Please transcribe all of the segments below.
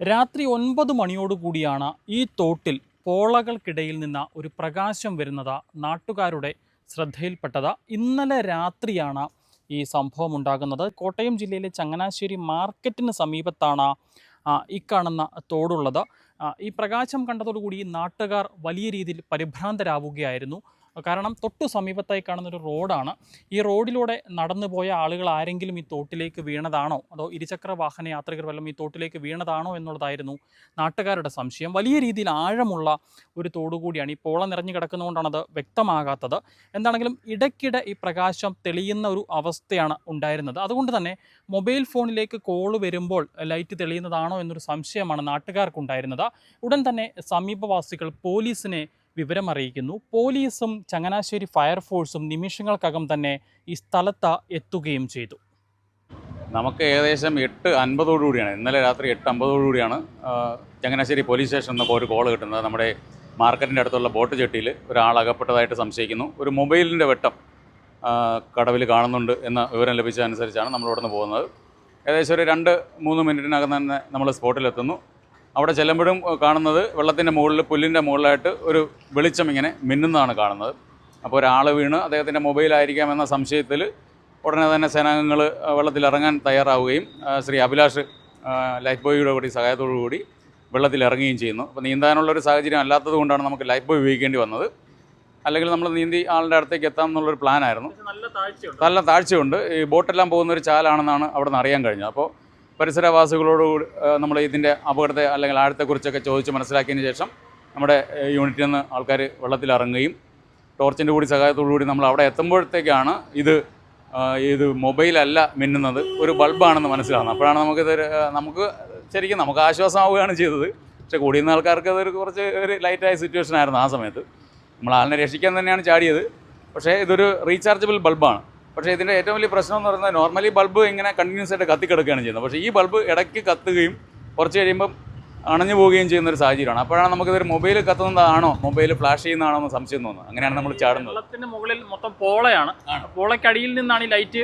രാത്രി ഒൻപത് മണിയോടുകൂടിയാണ് ഈ തോട്ടിൽ പോളകൾക്കിടയിൽ നിന്ന് ഒരു പ്രകാശം വരുന്നത്. നാട്ടുകാരുടെ ശ്രദ്ധയിൽപ്പെട്ടത്. ഇന്നലെ രാത്രിയാണ് ഈ സംഭവം ഉണ്ടാകുന്നത്. കോട്ടയം ജില്ലയിലെ ചങ്ങനാശ്ശേരി മാർക്കറ്റിന് സമീപത്താണ് ഈ കാണുന്ന തോടുള്ളത്. ഈ പ്രകാശം കണ്ടതോടുകൂടി നാട്ടുകാർ വലിയ രീതിയിൽ പരിഭ്രാന്തരാവുകയായിരുന്നു. കാരണം തൊട്ടു സമീപത്തായി കാണുന്ന ഒരു റോഡാണ്. ഈ റോഡിലൂടെ നടന്നു പോയ ആളുകൾ ആരെങ്കിലും ഈ തോട്ടിലേക്ക് വീണതാണോ? അതോ ഇരുചക്ര വാഹന യാത്രികർ വല്ലതും ഈ തോട്ടിലേക്ക് വീണതാണോ എന്നുള്ളതായിരുന്നു നാട്ടുകാരുടെ സംശയം. വലിയ രീതിയിൽ ആഴമുള്ള ഒരു തോടുകൂടിയാണ് ഈ പോള നിറഞ്ഞു കിടക്കുന്നതുകൊണ്ടാണ് അത് വ്യക്തമാകാത്തത്. എന്താണെങ്കിലും ഇടയ്ക്കിടെ ഈ പ്രകാശം തെളിയുന്ന ഒരു അവസ്ഥയാണ് ഉണ്ടായിരുന്നത്. അതുകൊണ്ട് തന്നെ മൊബൈൽ ഫോണിലേക്ക് കോൾ വരുമ്പോൾ ലൈറ്റ് തെളിയുന്നതാണോ എന്നൊരു സംശയമാണ് നാട്ടുകാർക്കുണ്ടായിരുന്നത്. ഉടൻ തന്നെ സമീപവാസികൾ പോലീസിനെ വിവരമറിയിക്കുന്നു. പോലീസും ചങ്ങനാശ്ശേരി ഫയർഫോഴ്സും നിമിഷങ്ങൾക്കകം തന്നെ ഈ സ്ഥലത്ത് എത്തുകയും ചെയ്തു. നമുക്ക് ഏകദേശം എട്ട് അൻപതോടുകൂടിയാണ് ഇന്നലെ രാത്രി എട്ട് അമ്പതോടുകൂടിയാണ് ചങ്ങനാശ്ശേരി പോലീസ് സ്റ്റേഷനിൽ നിന്നൊക്കെ ഒരു കോൾ കിട്ടുന്നത്. നമ്മുടെ മാർക്കറ്റിന്റെ അടുത്തുള്ള ബോട്ട് ചെട്ടിയിൽ ഒരാൾ അകപ്പെട്ടതായിട്ട് സംശയിക്കുന്നു. ഒരു മൊബൈലിന്റെ വെട്ടം കടവിൽ കാണുന്നുണ്ട് എന്ന വിവരം ലഭിച്ചതനുസരിച്ചാണ് നമ്മൾ ഇവിടെ നിന്ന് പോകുന്നത്. ഏകദേശം ഒരു രണ്ട് മൂന്ന് മിനിറ്റിനകം തന്നെ നമ്മൾ സ്പോട്ടിലെത്തുന്നു. അവിടെ ചെല്ലുമ്പോഴും കാണുന്നത് വെള്ളത്തിന്റെ മുകളിൽ പുല്ലിന്റെ മുകളിലായിട്ട് ഒരു വെളിച്ചം ഇങ്ങനെ മിന്നുന്നതാണ് കാണുന്നത്. അപ്പോൾ ഒരാൾ വീണ് അദ്ദേഹത്തിന്റെ മൊബൈലായിരിക്കാം എന്ന സംശയത്തിൽ ഉടനെ തന്നെ സേനാംഗങ്ങൾ വെള്ളത്തിൽ ഇറങ്ങാൻ തയ്യാറാവുകയും ശ്രീ അഭിലാഷ് ലൈഫ് ബോയിയുടെ കൂടി സഹായത്തോടു കൂടി വെള്ളത്തിൽ ഇറങ്ങുകയും ചെയ്യുന്നു. അപ്പോൾ നീന്താനുള്ള ഒരു സാഹചര്യം അല്ലാത്തത് കൊണ്ടാണ് നമുക്ക് ലൈഫ് ബോയ് ഉപയോഗിക്കേണ്ടി വന്നത്. അല്ലെങ്കിൽ നമ്മൾ നീന്തി ആളുടെ അടുത്തേക്ക് എത്താം എന്നുള്ളൊരു പ്ലാനായിരുന്നു. നല്ല താഴ്ചയുണ്ട്. ഈ ബോട്ടെല്ലാം പോകുന്ന ഒരു ചാലാണെന്നാണ് അവിടെ നിന്ന് അറിയാൻ കഴിഞ്ഞത്. അപ്പോൾ പരിസരവാസികളോട് നമ്മൾ ഇതിന്റെ അപകടത്തെ അല്ലെങ്കിൽ ആഴത്തെക്കുറിച്ചൊക്കെ ചോദിച്ച് മനസ്സിലാക്കിയതിന് ശേഷം നമ്മുടെ യൂണിറ്റിൽ നിന്ന് ആൾക്കാർ വെള്ളത്തിൽ ഇറങ്ങുകയും ടോർച്ചിന്റെ കൂടി സഹായത്തോടു കൂടി നമ്മൾ അവിടെ എത്തുമ്പോഴത്തേക്കാണ് ഇത് ഇത് മൊബൈലല്ല മിന്നുന്നത്. ഒരു ബൾബാണെന്ന് മനസ്സിലാകുന്നത് അപ്പോഴാണ് നമുക്കിത് നമുക്ക് ശരിക്കും നമുക്ക് ആശ്വാസമാവുകയാണ് ചെയ്തത്. പക്ഷേ കൂടിയുന്ന ആൾക്കാർക്ക് അതൊരു കുറച്ച് ഒരു ലൈറ്റായ സിറ്റുവേഷൻ ആയിരുന്നു ആ സമയത്ത്. നമ്മൾ ആളിനെ രക്ഷിക്കാൻ തന്നെയാണ് ചാടിയത്. പക്ഷേ ഇതൊരു റീചാർജബിൾ ബൾബാണ്. പക്ഷേ ഇതിന്റെ ഏറ്റവും വലിയ പ്രശ്നം എന്ന് പറയുന്നത് നോർമലി ബൾബ് ഇങ്ങനെ കണ്ടിന്യൂസ് ആയിട്ട് കത്തിക്കിടക്കുകയാണ് ചെയ്യുന്നത്. പക്ഷേ ഈ ബൾബ് ഇടയ്ക്ക് കത്തുകയും കുറച്ച് കഴിയുമ്പം അണഞ്ഞു പോവുകയും ചെയ്യുന്ന ഒരു സാഹചര്യമാണ്. അപ്പോഴാണ് നമുക്കിതൊരു മൊബൈൽ കത്തുന്നതാണോ? മൊബൈൽ ഫ്ലാഷ് ചെയ്യുന്നതാണോ എന്ന് സംശയം തോന്നുന്നത്. അങ്ങനെയാണ് നമ്മൾ ചാടുന്നത്. വെള്ളത്തിന് മുകളിൽ മൊത്തം പോളയാണ്. പോളക്കടിയിൽ നിന്നാണ് ഈ ലൈറ്റ്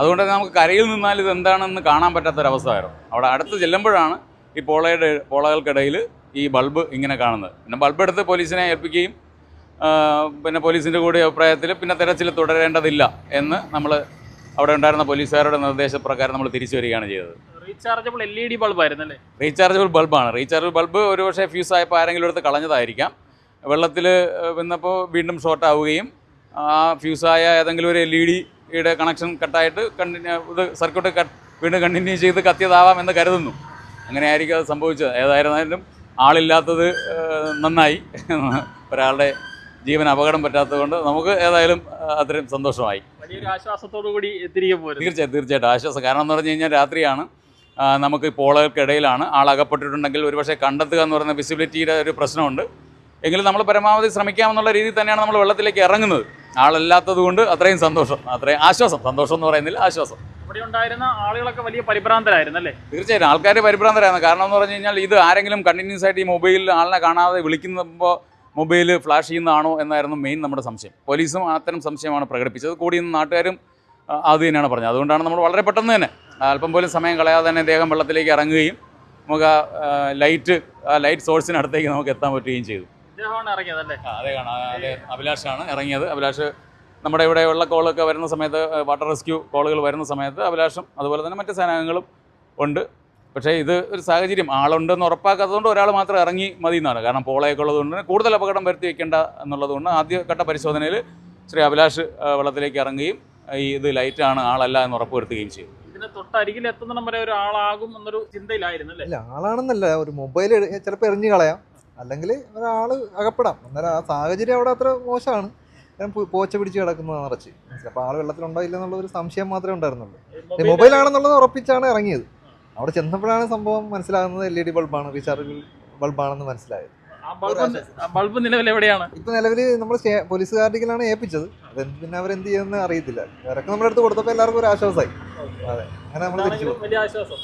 അതുകൊണ്ട് തന്നെ നമുക്ക് കരയിൽ നിന്നാൽ ഇത് എന്താണെന്ന് കാണാൻ പറ്റാത്തൊരവസ്ഥയായിരുന്നു അവിടെ അടുത്ത് ചെല്ലുമ്പോഴാണ് ഈ പോളയുടെ പോളകൾക്കിടയിൽ ഈ ബൾബ് ഇങ്ങനെ കാണുന്നത്. പിന്നെ ബൾബ് എടുത്ത് പോലീസിനെ ഏൽപ്പിക്കുകയും പിന്നെ പോലീസിന്റെ കൂടെ അഭിപ്രായത്തിൽ പിന്നെ തെരച്ചിൽ തുടരേണ്ടതില്ല എന്ന് നമ്മൾ അവിടെ ഉണ്ടായിരുന്ന പോലീസുകാരുടെ നിർദ്ദേശപ്രകാരം നമ്മൾ തിരിച്ചു വരികയാണ് ചെയ്തത്. Rechargeable L E D bulb ആയിരുന്നു അല്ലേ റീചാർജബിൾ ബൾബാണ്. റീചാർജബിൾ ബൾബ് ഒരു പക്ഷേ ഫ്യൂസ് ആയപ്പോൾ ആരെങ്കിലും എടുത്ത് കളഞ്ഞതായിരിക്കാം. വെള്ളത്തിൽ വന്നപ്പോൾ വീണ്ടും ഷോർട്ട് ആവുകയും ആ ഫ്യൂസായ ഏതെങ്കിലും ഒരു എൽ ഇ ഡിയുടെ കണക്ഷൻ കട്ടായിട്ട് കണ്ടിന്യൂ ഇത് സർക്യൂട്ട് കട്ട് വീണ്ടും കണ്ടിന്യൂ ചെയ്ത് കത്തിയതാവാം എന്ന് കരുതുന്നു. അങ്ങനെ ആയിരിക്കും അത് സംഭവിച്ചത്. ഏതായിരുന്നാലും ആളില്ലാത്തത് നന്നായി. ഒരാളുടെ ജീവൻ അപകടം പറ്റാത്തതുകൊണ്ട് നമുക്ക് ഏതായാലും അത്രയും സന്തോഷമായി. വലിയൊരു ആശ്വാസത്തോടു കൂടി തിരികെ പോരും തീർച്ചയായും തീർച്ചയായിട്ടും ആശ്വാസം. കാരണം എന്ന് പറഞ്ഞു കഴിഞ്ഞാൽ രാത്രിയാണ്. നമുക്ക് പോളകൾക്കിടയിലാണ് ആൾ അകപ്പെട്ടിട്ടുണ്ടെങ്കിൽ ഒരുപക്ഷെ കണ്ടെത്തുക എന്ന് പറയുന്ന വിസിബിലിറ്റിയുടെ ഒരു പ്രശ്നമുണ്ട്. എങ്കിലും നമ്മൾ പരമാവധി ശ്രമിക്കാമെന്നുള്ള രീതിയിൽ തന്നെയാണ് നമ്മൾ വെള്ളത്തിലേക്ക് ഇറങ്ങുന്നത്. ആളല്ലാത്തത് കൊണ്ട് അത്രയും സന്തോഷം അത്രയും ആശ്വാസം. സന്തോഷം എന്ന് പറയുന്നില്ല ആശ്വാസം. ഇവിടെ ഉണ്ടായിരുന്ന ആളുകളൊക്കെ വലിയ പരിഭ്രാന്തരായിരുന്നു അല്ലേ? തീർച്ചയായിട്ടും ആൾക്കാർ പരിഭ്രാന്തരായിരുന്നു. കാരണം എന്ന് പറഞ്ഞു കഴിഞ്ഞാൽ ഇത് ആരെങ്കിലും കണ്ടിന്യൂസ് ആയിട്ട് ഈ മൊബൈലിൽ ആളിനെ കാണാതെ വിളിക്കുമ്പോൾ മൊബൈൽ ഫ്ലാഷ് ചെയ്യുന്നതാണോ എന്നായിരുന്നു മെയിൻ നമ്മുടെ സംശയം. പോലീസും അത്തരം സംശയമാണ് പ്രകടിപ്പിച്ചത്. കൂടി ഇന്ന് നാട്ടുകാരും അത് തന്നെയാണ് പറഞ്ഞത്. അതുകൊണ്ടാണ് നമ്മൾ വളരെ പെട്ടെന്ന് തന്നെ അല്പം പോലും സമയം കളയാതെ തന്നെ ദേഹം വെള്ളത്തിലേക്ക് ഇറങ്ങുകയും നമുക്ക് ആ ലൈറ്റ് ആ ലൈറ്റ് സോഴ്സിനടുത്തേക്ക് നമുക്ക് എത്താൻ പറ്റുകയും ചെയ്തു. അതെ അഭിലാഷാണ് ഇറങ്ങിയത്. അഭിലാഷ് നമ്മുടെ ഇവിടെ ഉള്ള കോളൊക്കെ വരുന്ന സമയത്ത് വാട്ടർ റെസ്ക്യൂ കോളുകൾ വരുന്ന സമയത്ത് അഭിലാഷം അതുപോലെ തന്നെ മറ്റ് സേനാംഗങ്ങളും ഉണ്ട്. പക്ഷേ ഇത് ഒരു സാഹചര്യം. ആളുണ്ടെന്ന് ഉറപ്പാക്കാത്തതുകൊണ്ട് ഒരാൾ മാത്രം ഇറങ്ങി മതി എന്നാണ് കാരണം പോളയൊക്കെ ഉള്ളതുകൊണ്ട് തന്നെ കൂടുതൽ അപകടം വരുത്തി വയ്ക്കേണ്ട എന്നുള്ളതുകൊണ്ട് ആദ്യഘട്ട പരിശോധനയിൽ ശ്രീ അഭിലാഷ് വെള്ളത്തിലേക്ക് ഇറങ്ങുകയും ഈ ഇത് ലൈറ്റാണ് ആളല്ല എന്ന് ഉറപ്പുവരുത്തുകയും ചെയ്യും. ഇതിന് തൊട്ടരികിൽ എത്തുന്നിടം വരെ ഒരാളാകും എന്നൊരു ചിന്തയിലായിരുന്നു അല്ലേ? ഇല്ല ആളാണെന്നല്ല. ഒരു മൊബൈൽ ചിലപ്പോൾ എറിഞ്ഞു കളയാം. അല്ലെങ്കിൽ ഒരാൾ അകപ്പെടാം. അന്നേരം ആ സാഹചര്യം അവിടെ അത്ര മോശമാണ്. ഞാൻ പോച്ച പിടിച്ച് കിടക്കുന്നത് നിറച്ച്. അപ്പോൾ ആൾ വെള്ളത്തിലുണ്ടോ ഇല്ലെന്നുള്ള ഒരു സംശയം മാത്രമേ ഉണ്ടായിരുന്നുള്ളൂ. മൊബൈലാണെന്നുള്ളത് മൊബൈൽ ആണെന്നുള്ളത് ഉറപ്പിച്ചാണ് ഇറങ്ങിയത്. അവിടെ ചെന്നപ്പോഴാണ് സംഭവം മനസ്സിലാകുന്നത് എൽ ഇ ഡി ബൾബാണ് റീചാർജബിൾ ബൾബാണെന്ന് മനസ്സിലായത്. ബൾബ് നിലവിൽ എവിടെയാണ്? ഇപ്പൊ നിലവിൽ നമ്മൾ പോലീസുകാരുടെയാണ് ഏൽപ്പിച്ചത്. അത് പിന്നെ അവരെന്ത് ചെയ്യുന്ന അറിയത്തില്ല. ഇവരൊക്കെ നമ്മുടെ അടുത്ത് കൊടുത്തപ്പോൾ എല്ലാവർക്കും ഒരു ആശ്വാസമായി. അതെ. അങ്ങനെ നമ്മൾ തിരിച്ചു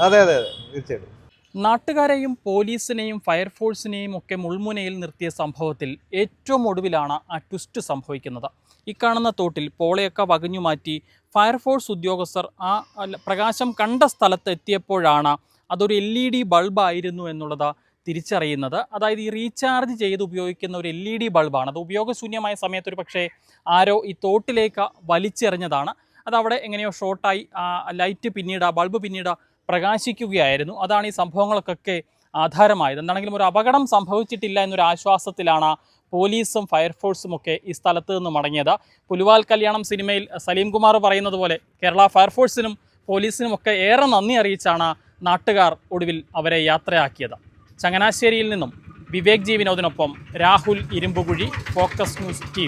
അതെ അതെ അതെ. തീർച്ചയായിട്ടും. നാട്ടുകാരെയും പോലീസിനെയും ഫയർഫോഴ്സിനെയും ഒക്കെ മുൾമുനയിൽ നിർത്തിയ സംഭവത്തിൽ ഏറ്റവും ഒടുവിലാണ് ആ ട്വിസ്റ്റ് സംഭവിക്കുന്നത്. ഇക്കാണുന്ന തോട്ടിൽ പോളയൊക്കെ വകഞ്ഞു മാറ്റി ഫയർഫോഴ്സ് ഉദ്യോഗസ്ഥർ ആ പ്രകാശം കണ്ട സ്ഥലത്ത് എത്തിയപ്പോഴാണ് അതൊരു എൽ ഇ ഡി ബൾബായിരുന്നു എന്നുള്ളത് തിരിച്ചറിയുന്നത്. അതായത് ഈ റീചാർജ് ചെയ്ത് ഉപയോഗിക്കുന്ന ഒരു എൽ ഇ ഡി ബൾബാണ്. അത് ഉപയോഗശൂന്യമായ സമയത്ത് ഒരു പക്ഷേ ആരോ ഈ തോട്ടിലേക്ക് വലിച്ചെറിഞ്ഞതാണ്. അതവിടെ എങ്ങനെയോ ഷോർട്ടായി ലൈറ്റ് പിന്നീട് ബൾബ് പിന്നീട് പ്രകാശിക്കുകയായിരുന്നു. അതാണ് ഈ സംഭവങ്ങൾക്കൊക്കെ ആധാരമായത്. എന്താണെങ്കിലും ഒരു അപകടം സംഭവിച്ചിട്ടില്ല എന്നൊരു ആശ്വാസത്തിലാണ് പോലീസും ഫയർഫോഴ്സും ഒക്കെ ഈ സ്ഥലത്ത് നിന്ന് മടങ്ങിയത്. പുലുവാൽ കല്യാണം സിനിമയിൽ സലീം കുമാർ പറയുന്നത് പോലെ കേരള ഫയർഫോഴ്സിനും പോലീസിനും ഒക്കെ ഏറെ നന്ദി അറിയിച്ചാണ് നാട്ടുകാർ ഒടുവിൽ അവരെ യാത്രയാക്കിയത്. ചങ്ങനാശ്ശേരിയിൽ നിന്നും Vivek ജീവിനോദിനൊപ്പം Rahul Irumbukuzhi focus news T